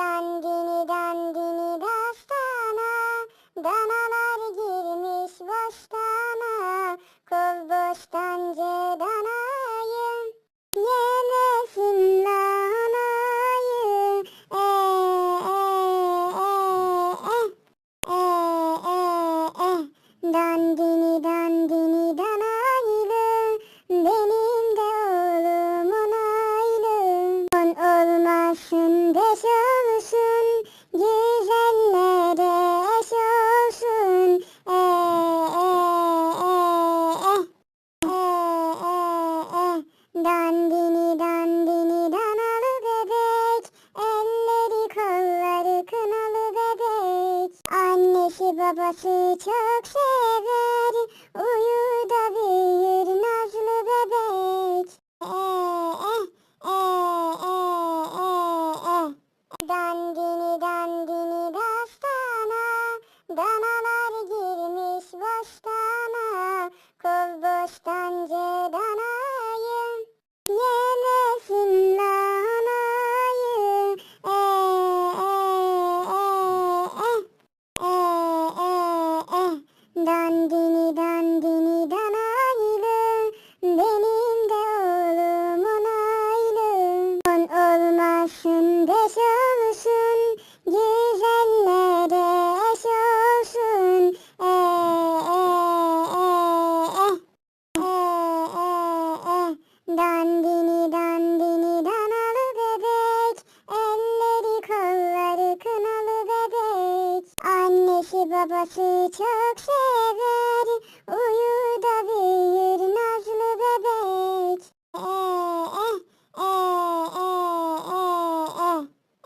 ダンディニダンディニダスタナダナ babası çok sever. Uyur da büyür nazlı bebek. E e e e e e Dandini dandini dastana. Danalar Babası çok sever uyur